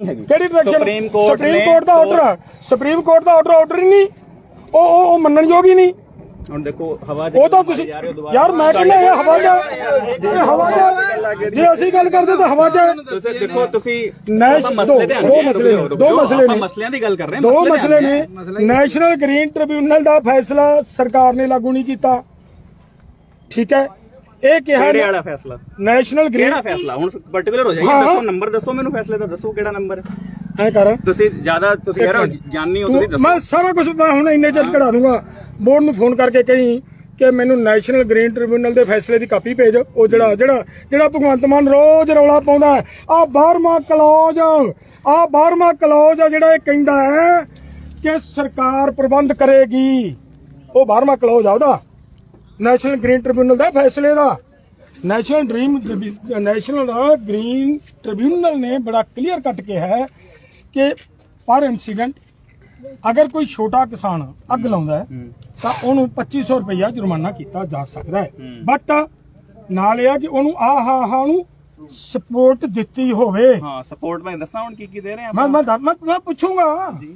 ਕਿਹੜੀ direction supreme court supreme ਨੇ court ਦਾ ਆਰਡਰ ਸੁਪਰੀਮ ਕੋਰਟ ਦਾ ਆਰਡਰ ਆਰਡਰ ਹੀ ਨਹੀਂ। ਉਹ ਉਹ ਉਹ ਮੰਨਣ ਯੋਗ ਹੀ ਨਹੀਂ। ਹੁਣ ਦੇਖੋ ਹਵਾ ਉਹ ਤਾਂ ਤੁਸੀਂ ਯਾਰ ਮੈਂ ਕਹਿੰਦਾ ਇਹ ਹਵਾ 'ਚ ਇਹ ਹਵਾ 'ਚ ਜੇ ਅਸੀਂ ਗੱਲ ਕਰਦੇ ਤਾਂ ਹਵਾ 'ਚ ਤੁਸੀਂ ਦੇਖੋ ਤੁਸੀਂ ਮਸਲੇ ਤੇ ਦੋ- ਮਸਲੇ ਦੋ ਮਸਲੇ ਨੇ। ਮਸਲਿਆਂ ਦੀ ਗੱਲ ਕਰ ਰਹੇ ਦੋ ਮਸਲੇ ਨੇ। ਨੈਸ਼ਨਲ ਗ੍ਰੀਨ ਟ੍ਰਿਬਿਊਨਲ ਦਾ ਫੈਸਲਾ ਸਰਕਾਰ ਨੇ ਲਾਗੂ ਨਹੀਂ ਕੀਤਾ। ਠੀਕ ਹੈ? ਇਹ ਕਿਹਾ ਕਿਹੜੇ ਵਾਲਾ ਫੈਸਲਾ? ਨੈਸ਼ਨਲ ਗ੍ਰੀਨ ਕਿਹੜਾ ਫੈਸਲਾ? ਹੁਣ ਪਾਰਟਿਕੂਲਰ ਹੋ ਜਾਏਗਾ। ਦੱਸੋ ਨੰਬਰ ਦੱਸੋ ਮੈਨੂੰ ਫੈਸਲੇ ਦਾ ਦੱਸੋ ਕਿਹੜਾ ਨੰਬਰ ਐ ਕਰ। ਤੁਸੀਂ ਜ਼ਿਆਦਾ ਤੁਸੀਂ ਹੋ ਜਾਣਨੀ ਹੋ ਤੁਸੀਂ ਤੂੰ- ਮੈਂ ਦੱਸੋ। ਸਾਰਾ ਕੁਝ ਮੈਂ ਹੁਣ ਇੰਨੇ ਚਿਰ ਕਢਾ ਦੂੰਗਾ। ਬੋਰਡ ਨੂੰ ਫੋਨ ਕਰਕੇ ਕਹੀਂ ਕਿ ਮੈਨੂੰ ਨੈਸ਼ਨਲ ਗ੍ਰੀਨ ਟ੍ਰਿਬਿਊਨਲ ਦੇ ਫੈਸਲੇ ਦੀ ਕਾਪੀ ਭੇਜ। ਉਹ ਜਿਹੜਾ ਜਿਹੜਾ ਜਿਹੜਾ ਭਗਵੰਤ ਮਾਨ ਰੋਜ਼ ਰੌਲਾ ਪਾਉਂਦਾ ਹੈ। ਆ 12ਵਾਂ ਕਲੌਜ ਆ 12ਵਾਂ ਕਲੌਜ ਆ ਜਿਹੜਾ ਇਹ ਕਹਿੰਦਾ ਹੈ ਕਿ ਸਰਕਾਰ ਪ੍ਰਬੰਧ ਕਰੇਗੀ। ਉਹ 12ਵਾਂ ਕਲੌਜ ਆ ਉਹਦਾ। ਨੈਸ਼ਨਲ ਗ੍ਰੀਨ ਟ੍ਰਿਬਿਊਨਲ ਦਾ ਫੈਸਲੇ ਦਾ। National dream national green tribunal ਨੇ ਬੜਾ ਕਲੀਅਰ ਕੱਟ ਕੇ ਹੈ ਕਿ ਪਰ ਇਨਸੀਡੈਂਟ ਅਗਰ ਕੋਈ ਛੋਟਾ ਕਿਸਾਨ ਅੱਗ ਲਾਉਂਦਾ ਹੈ ਹੂੰ। ਤਾਂ ਉਹਨੂੰ 2500 ਰੁਪਇਆ ਜੁਰਮਾਨਾ ਕੀਤਾ ਜਾ ਸਕਦਾ ਹੈ। ਹੂੰ। ਬਟ ਨਾਲ ਇਹ ਆ ਕਿ ਉਹਨੂੰ ਆਹ ਆਹ ਆਹ ਨੂੰ ਸਪੋਰਟ ਦਿੱਤੀ ਹੋਵੇ। ਹਾਂ ਸਪੋਰਟ ਮੈਂ ਦੱਸਾਂ ਹੁਣ ਕੀ ਕੀ ਦੇ ਰਹੇ ਆ ਮੈਂ ਮੈਂ ਮੈਂ ਪੁੱਛੂੰਗਾ।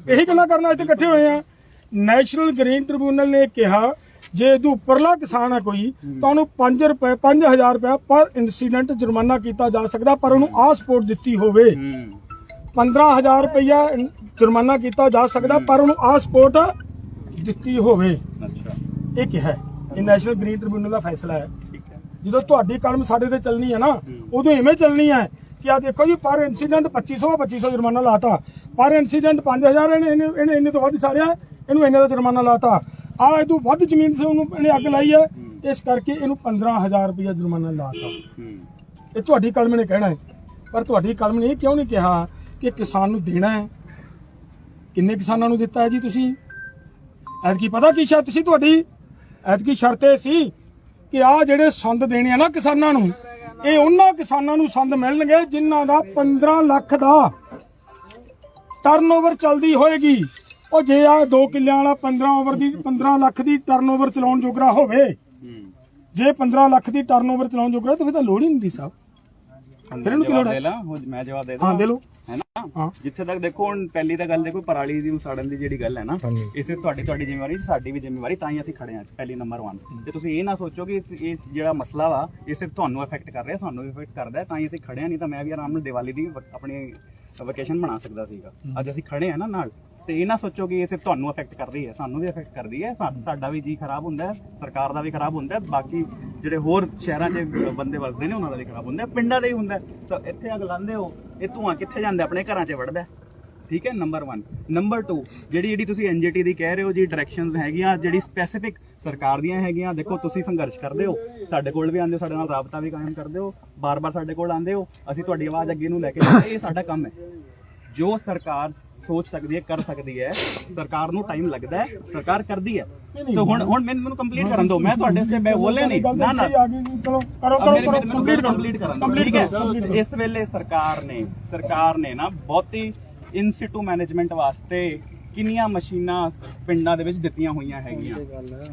ਇਹੀ ਗੱਲਾਂ ਕਰਨਾ ਇੱਥੇ ਇਕੱਠੇ ਹੋਏ ਆ। ਨੈਸ਼ਨਲ ਗ੍ਰੀਨ ਟ੍ਰਿਬਿਊਨਲ ਨੇ ਕਿਹਾ ਜੇ ਇਹਦੇ ਉੱਪਰਲਾ ਕਿਸਾਨ ਹੈ ਕੋਈ ਤਾਂ ਉਹਨੂੰ 5 ਰੁਪਏ 5000 ਰੁਪਏ ਪਰ ਇਨਸੀਡੈਂਟ ਜੁਰਮਾਨਾ ਕੀਤਾ ਜਾ ਸਕਦਾ ਪਰ ਉਹਨੂੰ ਆਹ ਸਪੋਰਟ ਦਿੱਤੀ ਹੋਵੇ। ਹੂੰ। 15000 ਰੁਪਇਆ ਜੁਰਮਾਨਾ ਕੀਤਾ ਜਾ ਸਕਦਾ ਪਰ ਉਹਨੂੰ ਆਹ ਸਪੋਰਟ ਦਿੱਤੀ ਹੋਵੇ। ਅੱਛਾ। ਇਹ ਕਿਹਾ ਹੈ। ਇਹ ਨੈਸ਼ਨਲ ਗ੍ਰੀਨ ਟ੍ਰਿਬਿਊਨਲ ਦਾ ਫੈਸਲਾ ਹੈ। ਜਦੋਂ ਤੁਹਾਡੀ ਕਲਮ ਸਾਡੇ ਤੇ ਚੱਲਣੀ ਹੈ ਨਾ ਉਦੋਂ ਇਵੇਂ ਚੱਲਣੀ ਹੈ ਕਿ ਆ ਦੇਖੋ ਜੀ ਪਰ ਇਨਸੀਡੈਂਟ 2500 2500 ਜੁਰਮਾਨਾ ਲਾਤਾ। ਪਰ ਇਨਸੀਡੈਂਟ 5000 ਇਹਨੇ ਇਹਨੇ ਤੋਂ ਵੱਧ ਸਾਰਿਆ ਇਹਨੂੰ ਇੰਨੇ ਦਾ ਜੁਰਮਾਨਾ ਲਾਤਾ। ਆ ਇਹ ਤੋਂ ਵੱਧ ਜ਼ਮੀਨ ਸੇ ਉਹਨੂੰ ਇਹਨੇ ਅੱਗ ਲਾਈ ਹੈ। ਇਸ ਕਰਕੇ ਇਹਨੂੰ 15000 ਰੁਪਇਆ ਜੁਰਮਾਨਾ ਲਾਤਾ ਇਹ ਤੁਹਾਡੀ ਕਲਮ ਨੇ ਕਹਿਣਾ ਹੈ। ਪਰ ਤੁਹਾਡੀ ਕਲਮ ਨੇ ਇਹ ਕਿਉਂ ਨਹੀਂ ਕਿਹਾ ਕਿ ਕਿਸਾਨ ਨੂੰ ਦੇਣਾ ਹੈ? ਕਿੰਨੇ ਕਿਸਾਨਾਂ ਨੂੰ ਦਿੱਤਾ ਹੈ ਜੀ ਤੁਸੀਂ? ਐਤਕੀ ਪਤਾ ਕੀ ਸ਼ਰਤ ਸੀ ਤੁਹਾਡੀ? ਐਤਕੀ ਸ਼ਰਤ ਇਹ ਸੀ ਕਿ ਆ ਜਿਹੜੇ ਸੰਦ ਦੇਣੇ ਆ ਨਾ ਕਿਸਾਨਾਂ ਨੂੰ ਇਹ ਉਹਨਾਂ ਕਿਸਾਨਾਂ ਨੂੰ ਸੰਦ ਮਿਲਣਗੇ ਜਿਨ੍ਹਾਂ ਦਾ 15 ਲੱਖ ਦਾ ਟਰਨਓਵਰ ਚਲਦੀ ਹੋਏਗੀ। ਉਹ ਜੇ ਆ 2 ਕਿੱਲਿਆਂ ਵਾਲਾ 15 ਓਵਰ ਦੀ 15 ਲੱਖ ਦੀ ਟਰਨਓਵਰ ਚਲਾਉਣ ਜੋਗਰਾ ਹੋਵੇ ਜੇ 15 ਲੱਖ ਦੀ ਟਰਨਓਵਰ ਚਲਾਉਣ ਜੋਗਰਾ ਤਾਂ ਫਿਰ ਤਾਂ ਲੋੜ ਹੀ ਨਹੀਂ ਦੀ ਸਾਹਿਬ। ਫਿਰ ਇਹਨੂੰ ਕੀ ਲੋੜ ਹੈ? ਦੇ ਮੈਂ ਜਵਾਬ ਦੇ ਹਾਂ ਦਾਂ ਦੇ ਲਓ। ਹੈ ਨਾ? ਜਿੱਥੇ ਤੱਕ ਦੇਖੋ ਹੁਣ ਪਹਿਲੀ ਤਾਂ ਗੱਲ ਦੇਖੋ ਪਰਾਲੀ ਦੀ ਉਸਾੜਨ ਦੀ ਜਿਹੜੀ ਗੱਲ ਹੈ ਨਾ। ਇਸੇ ਤੁਹਾਡੀ ਤੁਹਾਡੀ ਜ਼ਿੰਮੇਵਾਰੀ ਸਾਡੀ ਵੀ ਜ਼ਿੰਮੇਵਾਰੀ ਤਾਂ ਹੀ ਅਸੀਂ ਖੜੇ ਹਾਂ ਪਹਿਲੀ ਨੰਬਰ 1 ਤੇ ਤੁਸੀਂ ਇਹ ਨਾ ਸੋਚੋ ਕਿ ਇਹ ਜਿਹੜਾ ਮਸਲਾ ਵਾ ਇਹ ਸਿਰਫ ਤੁਹਾਨੂੰ ਅਫੈਕਟ ਕਰ ਰਿਹਾ ਸਾਨੂੰ ਵੀ ਅਫੈਕਟ ਕਰਦਾ ਹੈ, ਤਾਂ ਹੀ ਅਸੀਂ ਖੜੇ ਹਾਂ ਨਹੀਂ ਤਾਂ ਮੈਂ ਵੀ ਆਰਾਮ ਨਾਲ ਦੀਵਾਲੀ ਦੀ ਆਪਣੀ ਵਕੇਸ਼ਨ ਬਣਾ ਸਕਦਾ ਸੀਗਾ। ਅੱਜ ਅਸੀਂ ਖੜੇ ਹਾਂ ਨਾ ਨਾਲ ਤੇ ਇਹ ਨਾ ਸੋਚੋ ਕਿ ਇਹ ਸਿਰਫ ਤੁਹਾਨੂੰ ਅਫੈਕਟ ਕਰ ਰਹੀ ਹੈ, ਸਾਨੂੰ ਵੀ ਅਫੈਕਟ ਕਰਦੀ ਹੈ, ਸਾ- ਸਾਡਾ ਵੀ ਜੀ ਖਰਾਬ ਹੁੰਦਾ ਹੈ, ਸਰਕਾਰ ਦਾ ਵੀ ਖਰਾਬ ਹੁੰਦਾ ਹੈ, ਬਾਕੀ ਜਿਹੜੇ ਹੋਰ ਸ਼ਹਿਰਾਂ 'ਚ ਬੰਦੇ ਵਸਦੇ ਨੇ, ਉਹਨਾਂ ਦਾ ਵੀ ਖਰਾਬ ਹੁੰਦਾ ਹੈ, ਪਿੰਡਾਂ ਦਾ ਹੀ ਹੁੰਦਾ ਹੈ। ਤਾਂ ਇੱਥੇ ਅੱਗ ਲਾਉਂਦੇ ਹੋ, ਇਹ ਧੂਆਂ ਕਿੱਥੇ ਜਾਂਦਾ ਆਪਣੇ ਘਰਾਂ 'ਚ ਵੜਦਾ ਹੈ। ਠੀਕ ਹੈ ਨੰਬਰ 1 ਨੰਬਰ 2 ਜਿਹੜੀ ਜਿਹੜੀ ਤੁਸੀਂ ਐਨਜੀਟੀ ਦੀ ਕਹਿ ਰਹੇ ਹੋ ਜੀ ਡਾਇਰੈਕਸ਼ਨਸ ਹੈਗੀਆਂ, ਜਿਹੜੀ ਸਪੈਸੀਫਿਕ ਸਰਕਾਰ ਦੀਆਂ ਹੈਗੀਆਂ, ਦੇਖੋ ਤੁਸੀਂ ਸੰਘਰਸ਼ ਕਰਦੇ ਹੋ, ਸਾਡੇ ਕੋਲ ਵੀ ਆਉਂਦੇ ਹੋ, ਸਾਡੇ ਨਾਲ ਰਾਬਤਾ ਵੀ ਕਾਇਮ ਕਰਦੇ ਹੋ, ਬਾਰ-ਬਾਰ ਸਾਡੇ ਕੋਲ ਆਉਂਦੇ ਹੋ, ਅਸੀਂ ਤੁਹਾਡੀ ਆਵਾਜ਼ ਅੱਗੇ ਨੂੰ ਲੈ ਕੇ ਜਾਂਦੇ ਇਹ ਸਾਡਾ ਕੰਮ ਹੈ ਜੋ ਸਰਕਾਰ ਸੋਚ ਸਕਦੀ ਹੈ ਕਰ ਸਕਦੀ ਹੈ। ਸਰਕਾਰ ਨੂੰ ਟਾਈਮ ਲੱਗਦਾ ਹੈ ਸਰਕਾਰ ਕਰਦੀ ਹੈ। ਤੇ ਹੁਣ ਹੁਣ ਮੈਨੂੰ ਕੰਪਲੀਟ ਕਰਨ ਦਿਓ। ਮੈਂ ਤੁਹਾਡੇ ਸੇ ਮੈਂ ਬੋਲੇ ਨਹੀਂ। ਨਾ ਨਾ। ਚਲੋ ਕਰੋ ਕਰੋ ਕੰਪਲੀਟ ਕੰਪਲੀਟ ਕਰਨ ਦਿਓ। ਠੀਕ ਹੈ। ਇਸ ਵੇਲੇ ਸਰਕਾਰ ਨੇ ਸਰਕਾਰ ਨੇ ਨਾ ਬਹੁਤੀ ਇਨਸਿਟੂ ਮੈਨੇਜਮੈਂਟ ਵਾਸਤੇ ਕਿੰਨੀਆਂ ਮਸ਼ੀਨਾਂ ਪਿੰਡਾਂ ਦੇ ਵਿੱਚ ਦਿੱਤੀਆਂ ਹੋਈਆਂ ਹੈਗੀਆਂ।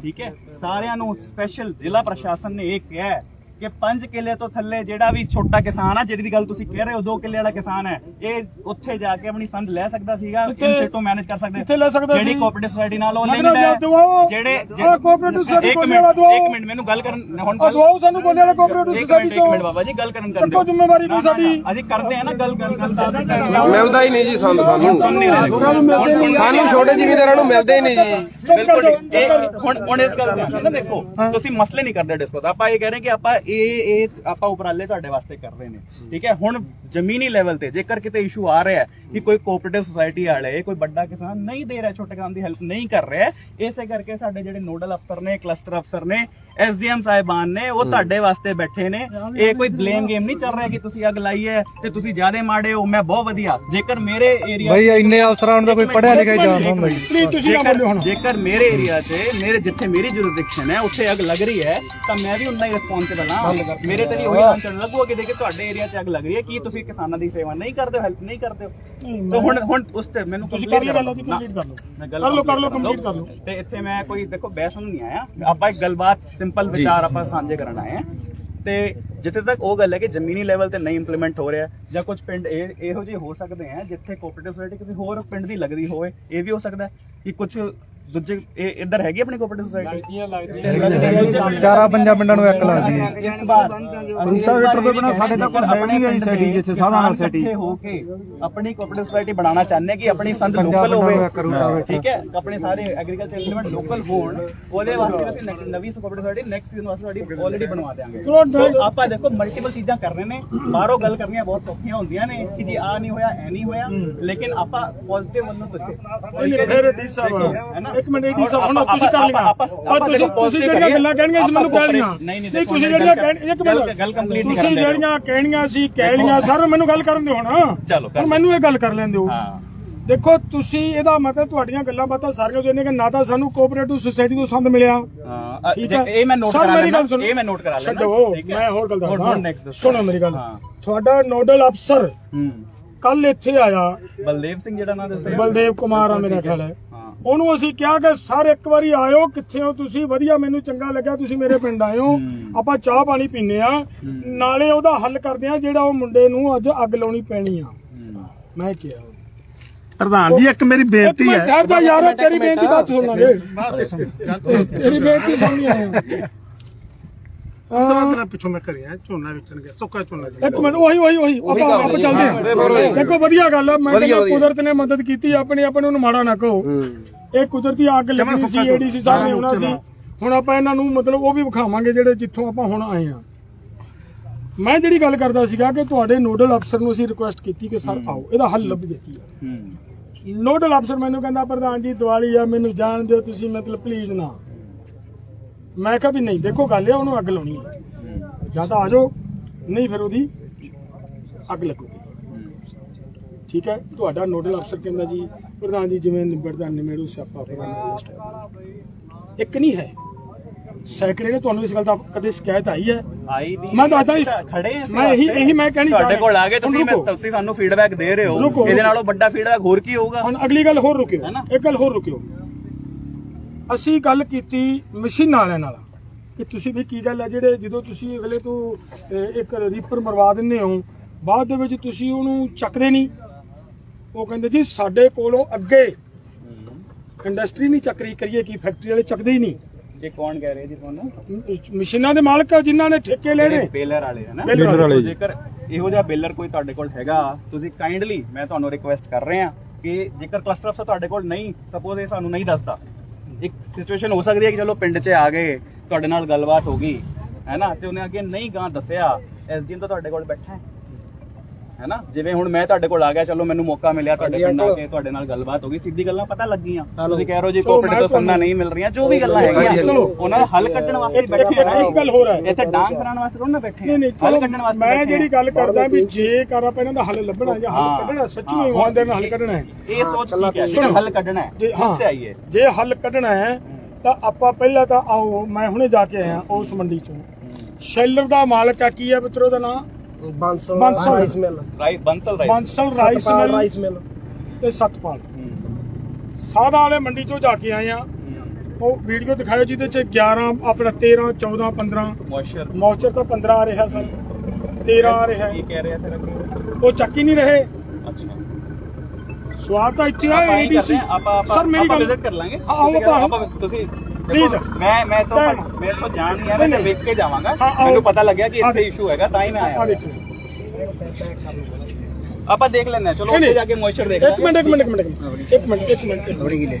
ਠੀਕ ਹੈ? ਸਾਰਿਆਂ ਨੂੰ ਸਪੈਸ਼ਲ ਜ਼ਿਲ੍ਹਾ ਪ੍ਰਸ਼ਾਸਨ ਨੇ ਇਹ ਕਿਹਾ ਕਿ 5 ਕਿੱਲੇ ਤੋਂ ਥੱਲੇ ਜਿਹੜਾ ਵੀ ਛੋਟਾ ਕਿਸਾਨ ਆ ਜਿਹੜੀ ਦੀ ਗੱਲ ਤੁਸੀਂ ਕਹਿ ਰਹੇ ਹੋ 2 ਕਿੱਲੇ ਵਾਲਾ ਕਿਸਾਨ ਹੈ ਇਹ ਉੱਥੇ ਜਾ ਕੇ ਆਪਣੀ ਸੰਦ ਲੈ ਸਕਦਾ ਸੀਗਾ ਕਿੱਥੇ- ਇਨਸਿਟੂ ਮੈਨੇਜ ਕਰ ਸਕਦੇ ਕਿੱਥੇ ਲੈ ਸਕਦਾ ਜਿਹੜੀ? ਕੋਆਪਰੇਟਿਵ ਸੋਸਾਇਟੀ ਨਾਲ ਉਹ ਲੱਗਦਾ ਲੈਂਦਾ ਹੈ ਜਾਂ ਦਵਾਓ। ਜਿਹੜੇ society ਇੱਕ ਕੋਲੇ ਵਾਲਾ ਦਵਾਓ। ਇੱਕ ਮਿੰਟ ਮੈਨੂੰ ਗੱਲ ਕਰਨ ਹੁਣ ਦਵਾਓ ਸਾਨੂੰ ਬੋਲਿਆ ਵਾਲਾ ਕੋਆਪਰੇਟਿਵ ਸੁਸਾਇਟੀ ਮਿੰਟ ਇੱਕ ਤੋਂ ਮਿੰਟ ਬਾਬਾ ਜੀ ਗੱਲ ਕਰਨ ਕਰਨ ਚੱਕੋ ਜ਼ਿੰਮੇਵਾਰੀ ਵੀ ਸਾਡੀ। ਅਸੀਂ ਕਰਦੇ ਆ ਨਾ ਗੱਲ ਗੱਲ ਗੱਲ ਤਾਂ ਮਿਲਦਾ ਹੀ ਨਹੀਂ ਜੀ ਸਾਨੂੰ ਸੁਣ ਸਾਨੂੰ ਨਹੀਂ ਨਹੀਂ। ਸਾਨੂੰ ਛੋਟੇ ਜ਼ਿਮੀਂਦਾਰਾਂ ਨੂੰ ਮਿਲਦੇ ਹੀ ਨਹੀਂ ਜੀ ਬਿਲਕੁਲ ਨਹੀਂ। ਹੁਣ ਹੁਣ ਇਸ ਗੱਲ ਤੇ ਨਾ ਦੇਖੋ ਤੁਸੀਂ ਮਸਲੇ ਨਹੀਂ ਕਰਦੇ ਡਿਸਕਸ ਆਪਾਂ ਇਹ ਕਹਿ ਰਹੇ ਕਿ ਆਪਾਂ ਇਹ ਇਹ ਆਪਾਂ ਉਪਰਾਲੇ ਤੁਹਾਡੇ ਵਾਸਤੇ ਕਰ ਰਹੇ ਨੇ ਠੀਕ ਹੈ? ਹੁਣ ਜ਼ਮੀਨੀ ਲੈਵਲ ਤੇ ਜੇਕਰ ਕਿਤੇ ਇਸ਼ੂ ਆ ਰਿਹਾ ਹੈ ਕਿ ਕੋਈ ਕੋਆਪਰੇਟਿਵ ਸੁਸਾਇਟੀ ਵਾਲੇ ਕੋਈ ਵੱਡਾ ਕਿਸਾਨ ਨਹੀਂ ਦੇ ਰਿਹਾ ਛੋਟੇ ਕਿਸਾਨ ਦੀ ਹੈਲਪ ਨਹੀਂ ਕਰ ਰਿਹਾ ਇਸੇ ਕਰਕੇ ਸਾਡੇ ਜਿਹੜੇ ਨੋਡਲ ਅਫਸਰ ਨੇ ਕਲਸਟਰ ਅਫਸਰ ਨੇ ਐਸਡੀਐਮ ਸਾਹਿਬਾਨ ਨੇ ਉਹ ਤੁਹਾਡੇ ਵਾਸਤੇ ਬੈਠੇ ਨੇ। ਇਹ ਕੋਈ ਬਲੇਮ ਗੇਮ ਨਹੀਂ ਚੱਲ ਰਿਹਾ ਕਿ ਤੁਸੀਂ ਅੱਗ ਲਾਈ ਹੈ ਤੇ ਤੁਸੀਂ ਜਿਆਦੇ ਮਾੜੇ ਹੋ ਮੈਂ ਬਹੁਤ ਵਧੀਆ। ਜੇਕਰ ਮੇਰੇ ਏਰੀਆ ਬਈ ਇੰਨੇ ਅਫਸਰਾਂ ਨੂੰ ਤਾਂ ਕੋਈ ਪੜਿਆ ਲਿਖਿਆ ਹੀ ਜਾਣਦਾ ਹੁੰਦਾ ਜੀ ਪਲੀਜ਼ ਤੁਸੀਂ ਨਾ ਜੇਕਰ- ਬੋਲਿਓ ਹੁਣ। ਜੇਕਰ ਮੇਰੇ ਏਰੀਆ 'ਚ ਮੇਰੇ ਜਿੱਥੇ ਮੇਰੀ ਜੁਰਿਸਡਿਕਸ਼ਨ ਹੈ ਉੱਥੇ ਅੱਗ ਲੱਗ ਰਹੀ ਹੈ ਤਾਂ ਮੈਂ ਵੀ ਉਨਾ ਹੀ ਰਿਸਪੌਂਸਿਬਲ ਹਾਂ ਮੇਰੇ ਤੇ ਵੀ ਉਹੀ ਕੰਸਰਨ ਲੱਗੂਗਾ ਕਿ ਦੇਖੇ ਤੁਹਾਡੇ ਏਰੀਆ 'ਚ ਅੱਗ ਲੱਗ ਰਹੀ ਹੈ ਕੀ ਤੁਸੀਂ ਕਿਸਾਨਾਂ ਦੀ ਸੇਵਾ ਨਹੀਂ ਕਰਦੇ ਹੋ ਹੈਲਪ ਨਹੀਂ ਕਰਦੇ ਹੋ? ਤਾਂ ਹੁਣ ਹੁਣ ਉਸ ਤੇ ਮੈਨੂੰ ਤੁਸੀਂ ਕਰ ਨਾ, ਕੰਪਲੀਟ ਲਓ। ਮੈਂ ਗੱਲ ਕਰ ਲਓ ਕਰ ਲਓ ਕੰਪਲੀਟ ਕਰ ਲਓ। ਤੇ ਇੱਥੇ ਮੈਂ ਕੋਈ ਦੇਖੋ ਬਹਿਸ ਨੂੰ ਨਹੀਂ ਆਇਆ। ਆਪਾਂ ਇੱਕ ਗੱਲਬਾਤ ਸਿੰਪਲ ਵਿਚਾਰ ਆਪਾਂ ਸਾਂਝੇ ਕਰਨ ਆਏ ਹਾਂ। ਤੇ ਜਿੱਥੇ ਤੱਕ ਉਹ ਗੱਲ ਹੈ ਕਿ ਜ਼ਮੀਨੀ ਲੈਵਲ ਤੇ ਨਹੀਂ ਇੰਪਲੀਮੈਂਟ ਹੋ ਰਿਹਾ ਜਾਂ ਕੁਝ ਪਿੰਡ ਇਹ ਇਹੋ ਜਿਹੇ ਹੋ ਸਕਦੇ ਆ ਜਿੱਥੇ ਕੋਆਪਰੇਟਿਵ ਸੋਸਾਇਟੀ ਕਿਸੇ ਹੋਰ ਪਿੰਡ ਦੀ ਲੱਗਦੀ ਹੋਵੇ ਇਹ ਵੀ ਹੋ ਸਕਦਾ ਹੈ ਕਿ ਕੁਝ ਦੂਜੇ ਇਹ ਇੱਧਰ ਹੈਗੀ ਆਪਣੀ ਕੋਆਪਰੇਟਿਵ ਸੋਸਾਇਟੀ ਚਾਰਾ ਪੰਜਾਂ ਪਿੰਡਾਂ ਨੂੰ ਇੱਕ ਲੱਗਦੀ ਹੈ। ਇਸ ਵਾਰ ਰੂਟਾਵੇਟਰ ਤੋਂ ਬਿਨਾਂ ਸਾਡੇ ਤਾਂ ਕੋਈ ਹੈ ਨਹੀਂ ਸੈਟੀ ਜਿੱਥੇ ਸਾਧਾਰਨ ਕਿਸਾਨ ਸੈਟੀ। ਇਕੱਠੇ ਹੋ ਕੇ ਆਪਣੀ ਕੋਆਪਰੇਟਿਵ ਸੋਸਾਇਟੀ ਬਣਾਉਣਾ ਚਾਹੁੰਦੇ ਕਿ ਆਪਣੀ ਸੰਦ ਲੋਕਲ ਹੋਵੇ। ਠੀਕ ਹੈ? ਆਪਣੇ ਸਾਰੇ ਐਗਰੀਕਲਚਰ ਇੰਪਲੀਮੈਂਟ ਲੋਕਲ ਹੋਣ ਉਹਦੇ ਵਾਸਤੇ ਅਸੀਂ ਨਵੀਂ ਕੋਆਪਰੇਟਿਵ ਸੋਸਾਇਟੀ ਨੈਕਸਟ ਸੀਜ਼ਨ ਵਾਸਤੇ ਸਾਡੀ ਆਲਰੇਡੀ ਬਣਵਾ ਚਲੋ ਸੋ ਆਪਾਂ ਦੇਖੋ ਮਲਟੀਪਲ ਚੀਜ਼ਾਂ ਕਰ ਰਹੇ ਨੇ। ਬਾਹਰੋਂ ਗੱਲ ਕਰਨੀਆਂ ਬਹੁਤ ਸੌਖੀਆਂ ਹੁੰਦੀਆਂ ਨੇ ਕਿ ਜੀ ਆ ਨਹੀਂ ਹੋਇਆ ਐ ਨਹੀਂ ਹੋਇਆ। ਲੇਕਿਨ ਆਪਾਂ ਪੋਜ਼ਿਟਿਵ ਵੱਲੋਂ ਤੁਰੇ। ਫਿਰ ਡੀ ਸਾਹਿਬ ਹੈ ਨਾ? ਇੱਕ ਮਿੰਟ ਡੀ ਸਾਹਿਬ ਹੁਣ ਤੁਸੀਂ ਕਰ ਲਿਆ ਆਪਾਂ- ਪਰ ਆਪਾਂ ਤੁਸੀਂ ਦੇਖੋ ਤੁਸੀਂ positive ਜਿਹੜੀਆਂ ਕਰੀਏ, ਗੱਲਾਂ ਕਹਿਣੀਆਂ ਸੀ ਮੈਨੂੰ ਆਪਾਂ ਕਹਿ ਲੀਆਂ ਨਹੀਂ, ਨਹੀਂ, ਨਹੀਂ ਦੇਖੋ ਤੁਸੀਂ ਗੱਲ- ਜਿਹੜੀਆਂ ਕਹਿਣ ਇੱਕ ਗੱਲ- ਮਿੰਟ। ਗੱਲ complete ਨਹੀਂ ਤੁਸੀਂ ਕਰਨ ਦੇ ਰਹੇ। ਜਿਹੜੀਆਂ ਕਹਿਣੀਆਂ ਸੀ ਕਹਿ ਲੀਆਂ ਸਰ ਮੈਨੂੰ ਗੱਲ ਕਰਨ ਦਿਓ ਹੁਣ। ਚਲੋ, ਕਰ ਹੁਣ ਮੈਨੂੰ ਇਹ ਗੱਲ ਕਰ ਲੈਣ ਦਿਓ। ਹਾਂ। ਦੇਖੋ ਤੁਸੀਂ ਇਹਦਾ ਮਤਲਬ ਤੁਹਾਡੀਆਂ ਗੱਲਾਂ ਬਾਤਾਂ ਸਾਰੀਆਂ ਜੋ ਨੇ ਕਿ ਨਾ ਤਾਂ ਸਾਨੂੰ ਕੋਆਪਰੇਟਿਵ ਸੁਸਾਇਟੀ ਤੋਂ ਸੰਦ ਮਿਲਿਆ। ਹਾਂ ਠੀਕ ਜੇ- ਹੈ ਇਹ ਮੈਂ ਨੋਟ ਸਰ, ਕਰਾ ਮੇਰੀ ਲੈਣਾ ਗੱਲ ਸੁਣੋ। ਇਹ ਮੈਂ ਨੋਟ ਕਰਾ ਲੈਣਾ ਛੱਡੋ ਠੀਕ ਹੈ? ਮੈਂ ਹੋਰ ਗੱਲ ਹੁਣ- ਦੱਸਦਾ। ਹੁਣ next ਦੱਸੋ। ਸੁਣੋ ਮੇਰੀ ਗੱਲ। ਹਾਂ। ਤੁਹਾਡਾ ਨੋਡਲ ਅਫਸਰ ਕੱਲ ਇੱਥੇ ਆਇਆ। ਬਲਦੇਵ ਸਿੰਘ ਜਿਹੜਾ ਨਾ ਦੱਸਿਆ। ਬਲਦੇਵ ਕੁਮਾਰ ਆ ਮੇਰਾ ਖਿਆਲ ਹੈ ਹਾਂ। ਉਹਨੂੰ ਅਸੀਂ ਕਿਹਾ ਕਿ ਸਰ ਇੱਕ ਵਾਰੀ ਆਇਓ ਕਿੱਥੇ ਹੋ ਤੁਸੀਂ? ਵਧੀਆ ਮੈਨੂੰ ਚੰਗਾ ਲੱਗਿਆ ਤੁਸੀਂ ਮੇਰੇ ਪਿੰਡ ਆਇਓ। ਹੂੰ। ਆਪਾਂ ਚਾਹ ਪਾਣੀ ਪੀਨੇ ਆ ਨਾਲੇ ਉਹਦਾ ਹੱਲ ਕਰਦੇ ਆ ਜਿਹੜਾ ਉਹ ਮੁੰਡੇ ਨੂੰ ਅੱਜ ਅੱਗ ਲਾਉਣੀ ਪੈਣੀ ਆ। ਮੈਂ ਕਿਹਾ। ਪ੍ਰਧਾਨ ਜੀ ਇੱਕ ਮੇਰੀ ਬੇਨਤੀ ਇੱਕ ਮਿੰਟ ਹੈ। ਜਾ ਯਾਰ ਤੇਰੀ ਬੇਨਤੀ ਬਾਅਦ 'ਚ ਸੁਣਾਂਗੇ। ਤੇਰੀ ਬੇਨਤੀ ਸੁਣਨੀ ਆਇਆ ਤਰਾ ਪਿੱਛੋਂ ਮੈਂ ਕਰਿਆ ਝੋਨਾ ਵੇਚਣ ਗਿਆ ਸੁੱਕਾ ਝੋਨਾ ਜੀ ਇੱਕ ਮਿੰਟ ਉਹੀ ਉਹੀ ਉਹੀ ਆਪਾਂ ਆਪਾਂ ਚੱਲਦੇ ਆ ਦੇਖੋ ਵਧੀਆ ਗੱਲ ਆ ਮੈਂ ਕਹਿੰਦਾ ਕੁਦਰਤ ਨੇ ਮਦਦ ਕੀਤੀ ਆਪਣੇ ਆਪਣੇ ਨੂੰ ਮਾੜਾ ਨਾ ਕਹੋ। ਇਹ ਕੁਦਰਤੀ ਅੱਗ ਲੱਗੀ ਸੀ ਏਡੀਸੀ ਸਾਹਿਬ ਨੇ ਆਉਣਾ ਸੀ। ਹੁਣ ਆਪਾਂ ਇਹਨਾਂ ਨੂੰ ਮਤਲਬ ਉਹ ਵੀ ਵਿਖਾਵਾਂਗੇ ਜਿਹੜੇ ਜਿੱਥੋਂ ਆਪਾਂ ਹੁਣ ਆਏ ਆ ਮੈਂ ਜਿਹੜੀ ਗੱਲ ਕਰਦਾ ਸੀਗਾ ਕਿ ਤੁਹਾਡੇ ਨੋਡਲ ਅਫਸਰ ਨੂੰ ਅਸੀਂ ਰਿਕੁਐਸਟ ਕੀਤੀ ਕਿ ਸਰ ਆਓ ਇਹਦਾ ਹੱਲ ਲੱਭੀਏ ਕੀ ਆ? ਹੂੰ। ਨੋਡਲ ਅਫਸਰ ਮੈਨੂੰ ਕਹਿੰਦਾ ਪ੍ਰਧਾਨ ਜੀ ਦੀਵਾਲੀ ਆ ਮੈਨੂੰ ਜਾਣ ਦਿਓ ਤੁਸੀਂ ਮਤਲਬ ਪਲੀਜ਼ ਨਾ। ਮੈਂ ਕਿਹਾ ਵੀ ਨਹੀਂ ਦੇਖੋ ਗੱਲ ਆ ਉਹਨੂੰ ਅੱਗ ਲਾਉਣੀ ਹੈ ਜਾਂ ਤਾਂ ਆ ਜਾਓ ਨਹੀਂ ਫਿਰ ਉਹਦੀ ਅੱਗ ਲੱਗੂਗੀ ਠੀਕ ਹੈ ਤੁਹਾਡਾ ਨੋਡਲ ਅਫਸਰ ਕਹਿੰਦਾ ਜੀ ਪ੍ਰਧਾਨ ਜੀ ਜਿਵੇਂ ਨਿਬੜਦਾ ਨਿਮੇੜੂ ਸਿਆਪਾ ਪ੍ਰਧਾਨ ਇੱਕ ਨਹੀਂ ਹੈ ਸੈਕਟਰੀ ਨੇ ਤੁਹਾਨੂੰ ਇਸ ਗੱਲ ਦਾ ਕਦੇ ਸ਼ਿਕਾਇਤ ਆਈ ਹੈ ਆਈ ਨਹੀਂ ਮੈਂ ਦੱਸਦਾ ਇਸ- ਖੜੇ ਹਾਂ ਅਸੀਂ ਮੈਂ ਇਹੀ- ਵਾਸਤੇ। ਇਹੀ ਮੈਂ ਕਹਿਣੀ ਤੁਹਾਡੇ ਚਾਹ ਰਿਹਾ। ਕੋਲ ਆ ਗਏ ਤੁਸੀਂ ਹੁਣ ਰੁਕੋ। ਤੁਸੀਂ ਸਾਨੂੰ ਫੀਡਬੈਕ ਦੇ ਰਹੇ ਹੋ ਰੁਕੋ, ਇਹਦੇ। ਨਾਲੋਂ ਵੱਡਾ ਫੀਡਬੈਕ ਹੋਰ ਕੀ ਹੋਊਗਾ ਹੁਣ ਅਗਲੀ ਗੱਲ ਹੋਰ ਰੁਕਿਓ ਹੈ ਨਾ? ਇੱਕ ਗੱਲ ਹੋਰ ਰੁਕਿਓ ਅਸੀਂ ਗੱਲ ਕੀਤੀ ਮਸ਼ੀਨਾਂ ਵਾਲਿਆਂ ਨਾਲ ਕਿ ਤੁਸੀਂ ਵੀ ਕੀ ਗੱਲ ਹੈ ਜਿਹੜੇ ਜਦੋਂ ਤੁਸੀਂ ਅਗਲੇ ਤੋਂ ਇੱਕ ਰੀਪਰ ਮਰਵਾ ਦਿੰਦੇ ਹੋ ਬਾਅਦ ਦੇ ਵਿੱਚ ਤੁਸੀਂ ਉਹਨੂੰ ਚੱਕਦੇ ਨਹੀਂ। ਉਹ ਕਹਿੰਦੇ ਜੀ ਸਾਡੇ ਕੋਲੋਂ ਅੱਗੇ ਇੰਡਸਟਰੀ ਨਹੀਂ ਚੱਕ ਰਹੀ ਕਰੀਏ ਕੀ ਫੈਕਟਰੀ ਵਾਲੇ ਚੱਕਦੇ ਹੀ ਨਹੀਂ। ਇਹ ਕੌਣ ਕਹਿ ਰਹੇ ਜੀ ਤੁਹਾਨੂੰ? ਮਸ਼ੀਨਾਂ ਦੇ ਮਾਲਕ ਜਿਨ੍ਹਾਂ ਨੇ ਠੇਕੇ ਲੈਣੇ। ਬੇਲਰ ਵਾਲੇ ਹੈ ਨਾ। ਬੇਲਰ ਵਾਲੇ ਜੇਕਰ ਇਹੋ ਜਿਹਾ ਬੇਲਰ ਕੋਈ ਤੁਹਾਡੇ ਕੋਲ ਹੈਗਾ ਤੁਸੀਂ ਕਾਈਂਡਲੀ ਮੈਂ ਤੁਹਾਨੂੰ ਰਿਕੁਐਸਟ ਕਰ ਰਹੇ ਕਿ ਜੇਕਰ ਕਲਸਟਰ ਅਫਸਰ ਤੁਹਾਡੇ ਕੋਲ ਨਹੀਂ ਸਪੋਜ਼ ਇਹ ਸਾਨੂੰ ਨਹੀਂ ਦੱਸਦਾ ਇੱਕ ਸਿਚੁਏਸ਼ਨ ਹੋ ਸਕਦੀ ਹੈ ਕਿ ਚਲੋ ਪਿੰਡ 'ਚ ਆ ਗਏ, ਤੁਹਾਡੇ ਨਾਲ ਗੱਲਬਾਤ ਹੋ ਗਈ, ਹੈ ਨਾ? ਤੇ ਉਹਨੇ ਅੱਗੇ ਨਹੀਂ ਗਾਂ ਦੱਸਿਆ, ਐਸਡੀਐਮ ਤਾਂ ਤੁਹਾਡੇ ਕੋਲ ਬੈਠਾ ਹੈ। ਹੈ ਨਾ ਜਿਵੇਂ ਹੁਣ ਮੈਂ ਤੁਹਾਡੇ ਕੋਲ ਆ ਗਿਆ ਚਲੋ ਮੈਨੂੰ ਮੌਕਾ ਮਿਲਿਆ ਤੁਹਾਡੇ ਪਿੰਡ ਆ ਕੇ ਤੁਹਾਡੇ ਨਾਲ ਗੱਲਬਾਤ ਹੋ ਗਈ ਸਿੱਧੀ ਗੱਲਾਂ ਪਤਾ ਲੱਗੀਆਂ। ਤੁਸੀਂ ਕਹਿ ਰਹੇ ਹੋ ਜੀ ਮੈਂ ਤੋਂ ਸੰਨਾ ਨਹੀਂ ਮਿਲ ਰਹੀਆਂ ਜੋ ਵੀ ਗੱਲਾਂ ਹੈਗੀਆਂ ਚਲੋ। ਉਹਨਾਂ ਦਾ ਹੱਲ ਕੱਢਣ ਵਾਸਤੇ ਬੈਠੇ ਇੱਕ- ਇੱਕ ਗੱਲ ਹੋਰ ਹੈ। ਇੱਥੇ ਡਾਂਗ ਕਰਾਉਣ ਵਾਸਤੇ ਥੋੜ੍ਹਾ ਨਾ ਬੈਠੇ ਨਹੀਂ ਨਹੀਂ ਹੱਲ ਕੱਢਣ ਵਾਸਤੇ ਮੈਂ ਜਿਹੜੀ ਹਾਂ। ਗੱਲ ਕਰਦਾ ਵੀ ਜੇ। ਕਰ ਆਪਾਂ ਇਹਨਾਂ ਦਾ ਹੱਲ ਲੱਭਣਾ ਜਾਂ ਹੱਲ ਹਾਂ, ਕੱਢਣਾ ਸੱਚੀ ਹਾਂ, ਇਮਾਨਦਾਰ ਨਾਲ ਹੱਲ ਕੱਢਣਾ ਹੈ। ਇਹ ਸੋਚ ਠੀਕ ਹੈ ਹੱਲ ਕੱਢਣਾ ਹੈ। ਹਾਂ ਤੇ ਆਈਏ? ਜੇ ਹੱਲ ਕੱਢਣਾ ਹੈ ਤਾਂ ਆਪਾਂ ਪਹਿਲਾਂ ਤਾਂ ਆਓ ਮੈਂ ਹੁਣੇ ਜਾ ਕੇ ਆਇਆ ਉਸ ਮੰਡੀ ਚੋਂ। ਸ਼ੈਲਰ ਦਾ ਮਾਲਕ ਆ ਕੀ ਹੈ ਮਿੱਤਰੋ ਦਾ ਨਾਮ Bansal Bansal. Rice mill. Rai Bansal Rai Bansal rice mill rice mill. ਤੇ ਸਤਪਾਲ। ਸਾਦਾ ਵਾਲੇ ਮੰਡੀ ਚੋਂ ਜਾ ਕੇ ਆਏ ਆ। ਉਹ ਵੀਡੀਓ ਦਿਖਾਇਓ ਜਿਹਦੇ ਚ 11 ਆਪਣਾ 13 14 15 ਮੋਇਸਚਰ। ਮੌਚਰ ਤਾਂ 15 ਆ ਰਿਹਾ ਸਰ। 13 ਆ ਰਿਹਾ। ਕੀ ਕਹਿ ਰਹੇ ਫਿਰ ਅੱਗੇ ਉਹ ਚੱਕ ਹੀ ਨਹੀਂ ਰਹੇ। ਅੱਛਾ। ਸਵਾਦ ਤਾਂ ਇੱਥੇ ਆ ਆਪਾਂ ਇਹ ਕਰਦੇ ਏਡੀਸੀ ਹਾਂ ਆਪਾਂ ਆਪਾਂ ਸਰ ਮੇਰੀ ਆਪਾਂ ਗੱਲ ਵਿਜ਼ਿਟ ਕਰ ਲਾਂਗੇ। ਹਾਂ, ਤੁਸੀਂ ਆਪਾਂ- ਆਪਾਂ ਤੁਸੀਂ Please। ਦੇਖੋ, ਮੈਂ ਮੈਂ ਤੋਂ ਤਾਂ- ਮੇਰੇ ਤੋਂ ਜਾਣ ਨਹੀਂ ਆ ਮੈਂ ਨਹੀਂ, ਤਾਂ ਵੇਖ ਕੇ ਜਾਵਾਂਗਾ। ਹਾਂ, ਆਓ। ਮੈਨੂੰ ਪਤਾ ਲੱਗਿਆ ਕਿ ਆ ਇੱਥੇ ਦੇਖੋ। ਇਸ਼ੂ ਹੈਗਾ ਤਾਂ ਹੀ ਮੈਂ ਆ ਆਇਆ। ਦੇਖੋ। ਆਪਾਂ ਦੇਖ ਲੈਂਦੇ ਹਾਂ। ਚਲੋ ਨਹੀਂ, ਉੱਥੇ ਨਹੀਂ। ਜਾ ਕੇ ਮੋਇਸਚਰ ਦੇਖ ਇੱਕ ਮਿੰਟ ਇੱਕ ਮਿੰਟ ਇੱਕ ਮਿੰਟ ਇੱਕ ਮਿੰਟ ਇੱਕ ਮਿੰਟ ਬੜੀ ਗਿਲੇ।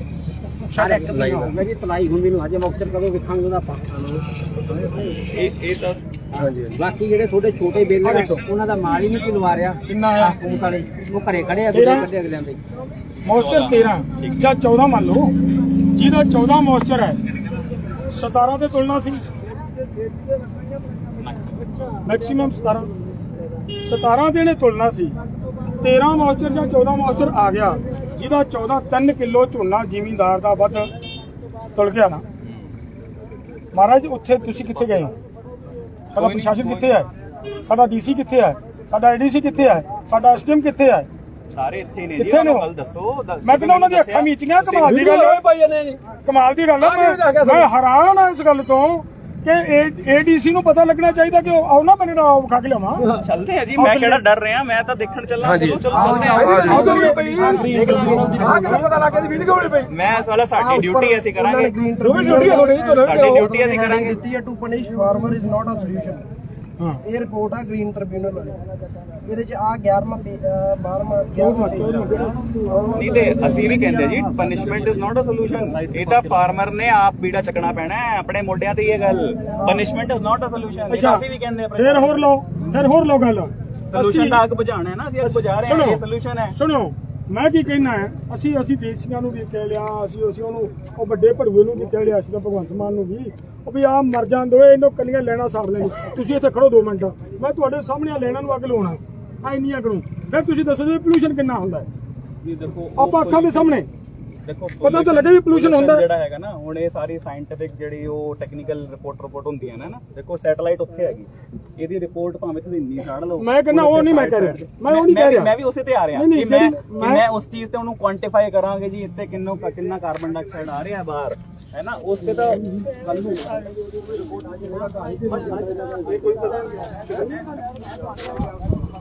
ਸਾਰੇ ਇੱਕ ਮਹੀਨਾ ਹੋ ਗਿਆ ਜੀ ਤਲਾਈ ਹੁਣ ਮੈਨੂੰ ਹਜੇ ਮੌਕਰ ਕਦੋਂ ਵੇਖਾਂਗੇ ਉਹਦਾ ਆਪਾਂ? ਇਹ ਇਹ ਤਾਂ ਹਾਂਜੀ ਬਾਕੀ ਜਿਹੜੇ ਛੋਟੇ ਛੋਟੇ ਬੇਲੇ ਨੇ ਉਹਨਾਂ ਦਾ ਮਾਲ ਹੀ ਨਹੀਂ ਪਿਲਵਾ ਕਿੰਨਾ ਆ? ਹਕੂਮਤ ਵਾਲੇ ਉਹ ਘਰੇ ਖੜੇ ਆ? ਦੂਜੇ ਕੱਢੇ ਅਗਲਿਆਂ ਦੇ। ਮੌਇਸਚਰ 13 ਜਾਂ 14 ਮੰਨ ਲਓ। ਜਿਹਦਾ 14 ਮੌਇਸਚਰ ਹੈ 17 ਤੇ ਤੁਲਨਾ ਸੀ। ਮੈਕਸਿਮਮ 17 17 ਦੇ ਨੇ ਤੁਲਨਾ ਸੀ। 13 ਮੌਇਸਚਰ ਜਾਂ 14 ਮੌਇਸਚਰ ਆ ਗਿਆ। ਜਿਹਦਾ 14 3 ਕਿਲੋ ਝੋਨਾ ਜ਼ਿਮੀਂਦਾਰ ਦਾ ਵੱਧ ਤੁਲ ਗਿਆ ਨਾ। ਮਹਾਰਾਜ ਉੱਥੇ ਤੁਸੀਂ ਕਿੱਥੇ ਗਏ? ਹੋ ਸਾਡਾ ਪ੍ਰਸ਼ਾਸਨ ਕਿੱਥੇ ਹੈ? ਸਾਡਾ ਡੀਸੀ ਕਿੱਥੇ ਹੈ? ਸਾਡਾ ਐਡੀਸੀ ਕਿੱਥੇ ਹੈ? ਸਾਡਾ ਐਸਡੀਐਮ ਕਿੱਥੇ ਹੈ? ਸਾਰੇ ਇੱਥੇ ਨੇ ਜੀ ਉਹਨਾਂ ਉਹ? ਗੱਲ ਦੱਸੋ ਮੈਂ ਕਹਿੰਦਾ ਉਹਨਾਂ ਦੀਆਂ ਅੱਖਾਂ ਮੀਚੀਆਂ ਕਮਾਲ ਦੀ ਗੱਲ ਹੈ। ਭਾਈ ਨੇ ਜੀ। ਕਮਾਲ ਦੀ ਗੱਲ ਹੈ। ਮੈਂ ਹੈਰਾਨ ਆ ਇਸ ਗੱਲ ਤੋਂ ਕਿ ਏਡੀਸੀ ਨੂੰ ਪਤਾ ਲੱਗਣਾ ਚਾਹੀਦਾ ਕਿ ਉਹ ਨਾ ਮੈਨੂੰ ਨਾ ਖਾ ਕੇ ਲਿਆਵਾਂ। ਚੱਲਦੇ ਆ ਜੀ ਮੈਂ ਕਿਹੜਾ ਡਰ ਰਿਹਾ ਮੈਂ ਤਾਂ ਦੇਖਣ ਚੱਲਾਂ। ਚਲੋ ਚਲੋ ਚੱਲਦੇ ਆ। ਆਓ ਕਰੀਏ ਭਾਈ ਆਹ ਕਿਹੜਾ ਪਤਾ ਲੱਗ ਗਿਆ ਦੀ ਵੀਡੀਓ ਹੋਣੀ ਪਈ। ਮੈਂ ਇਸ ਵਾਲਾ ਸਾਡੀ ਡਿਊਟੀ ਅਸੀਂ ਕਰਾਂਗੇ। ਸਾਡੀ ਡਿਊਟੀ ਅਸੀਂ ਕਰਾਂਗੇ। ਦਿੱਤੀ ਹੈ to punish farmer is not a solution ਇਹ ਰਿਪੋਰਟ ਆ ਗ੍ਰੀਨ ਟ੍ਰਿਬਿਊਨਲ ਵਾਲੀ। ਇਹਦੇ ਚ ਆ 11ਵਾਂ ਪੇਜ 12ਵਾਂ 11ਵਾਂ ਪੇਜ ਨਹੀਂ ਤੇ ਅਸੀਂ ਵੀ ਕਹਿੰਦੇ ਜੀ punishment is not a solution ਇਹ ਤਾਂ ਫਾਰਮਰ ਨੇ ਆਪ ਬੀੜਾ ਚੱਕਣਾ ਪੈਣਾ ਹੈ ਆਪਣੇ ਮੋਢਿਆਂ ਤੇ ਹੀ ਇਹ ਗੱਲ। Punishment is not a solution ਅਸੀਂ ਵੀ ਕਹਿੰਦੇ ਆ ਫਿਰ ਹੋਰ ਲਓ ਫਿਰ ਹੋਰ ਲਓ ਗੱਲ। ਸੋਲੂਸ਼ਨ ਦਾ ਅੱਗ ਬੁਝਾਉਣਾ ਹੈ ਨਾ ਅਸੀਂ ਅੱਗ ਬੁਝਾ ਰਹੇ ਹਾਂ। ਇਹ ਸੋਲੂਸ਼ਨ ਹੈ। ਸੁਣੋ। ਮੈਂ ਕੀ ਕਹਿਣਾ ਹੈ? ਅਸੀਂ ਅਸੀਂ ਦੇਸੀਆਂ ਨੂੰ ਵੀ ਕਹਿ ਲਿਆ ਅਸੀਂ ਅਸੀਂ ਉਹਨੂੰ ਉਹ ਵੱਡੇ ਭੜੂਏ ਨੂੰ ਵੀ ਕਹਿ ਲਿਆ ਅਸੀਂ ਤਾਂ ਭਗਵੰਤ ਮਾਨ ਨੂੰ ਵੀ। ਉਹ ਵੀ ਆ ਮਰ ਜਾਂਦੇ ਓਏ ਇਹਨੂੰ ਕੱਲੀਆਂ ਲੈਣਾ ਸਾੜ ਲੈਣ। ਤੁਸੀਂ ਇੱਥੇ ਖੜੋ 2 ਮਿੰਟ। ਮੈਂ ਤੁਹਾਡੇ ਸਾਹਮਣੇ ਲੈਣਾ ਨੂੰ ਅੱਗ ਲਾਉਣਾ। ਆ ਇੰਨੀਆਂ ਕਰੂੰ ਫਿਰ ਤੁਸੀਂ ਦੱਸੋ ਜੀ ਪੋਲੂਸ਼ਨ ਕਿੰਨਾ ਹੁੰਦਾ ਹੈ? ਜੀ ਦੇਖੋ ਆਪਾਂ ਅੱਖਾਂ ਦੇ ਸਾਹਮਣੇ। ਦੇਖੋ ਪਤਾ ਤਾਂ ਲੱਗੇ ਵੀ pollution ਹੁੰਦਾ ਹੈ। ਜਿਹੜਾ ਹੈਗਾ ਨਾ ਹੁਣ ਇਹ ਸਾਰੀ ਸਾਇੰਟਿਫਿਕ ਜਿਹੜੀ ਉਹ ਟੈਕਨੀਕਲ ਰਿਪੋਰਟ ਰਿਪੋਰਟ ਹੁੰਦੀਆਂ ਨੇ ਨਾ ਦੇਖੋ ਸੈਟੇਲਾਈਟ ਉੱਥੇ ਹੈਗੀ ਇਹਦੀ ਰਿਪੋਰਟ ਭਾਵੇਂ ਤੁਸੀਂ ਇੰਨੀ ਸਾੜ ਲਓ ਮੈਂ ਕਹਿੰਦਾ ਉਹ ਨਹੀਂ ਮੈਂ ਕਹਿ ਰਿਹਾ। ਮੈਂ ਉਹ ਨਹੀਂ ਕਹਿ ਵੀ- ਰਿਹਾ। ਮੈਂ ਵੀ ਉਸੇ ਤੇ ਆ ਰਿਹਾ ਨਹੀਂ, ਨਹੀਂ, ਕਿ ਮੈਂ ਜਿਹੜੀ- ਕਿ ਮੈਂ- ਮੈਂ ਉਸ ਚੀਜ਼ ਤੇ ਉਹਨੂੰ ਕੁਆਂਟੀਫਾਈ ਕਰਾਂਗੇ ਜੀ ਇੱਥੇ ਕਿੰਨੋ ਕਿੰਨਾ ਕਾਰਬਨ ਡਾਈਆਕਸਾਈਡ ਆ ਰਿਹਾ ਬਾਹਰ ਹੈ ਨਾ ਉਸ ਤੇ ਤਾਂ ਗੱਲ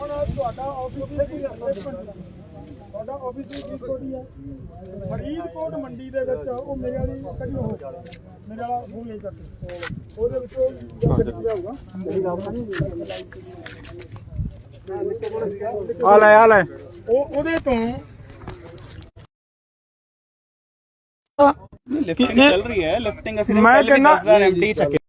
ਹੁਣ ਤੁਹਾਡਾ ਆਫਿਸ ਤੁਹਾਡਾ ਆਫਿਸ ਦੀ ਕੀ ਕੋਡੀ ਹੈ? ਫਰੀਦਕੋਟ ਮੰਡੀ ਦੇ ਵਿੱਚ ਉਹ ਮੇਰੇ ਵਾਲੀ ਕਦੀ ਹੋ ਮੇਰੇ ਵਾਲਾ ਫੋਨ ਨਹੀਂ ਕਰਦੇ ਉਹਦੇ ਵਿੱਚ ਉਹ ਜਾਊਗਾ ਆ ਲੈ ਆ ਲੈ। ਉਹ ਉਹਦੇ ਤੋਂ ਲਿਫਟਿੰਗ ਚੱਲ ਰਹੀ ਹੈ। ਲਿਫਟਿੰਗ ਅਸੀਂ ਮੈਂ ਪਹਿਲੇ ਵੀ ਕਹਿੰਦਾ- 10000 ਐਮਡੀ ਚੱਕੇ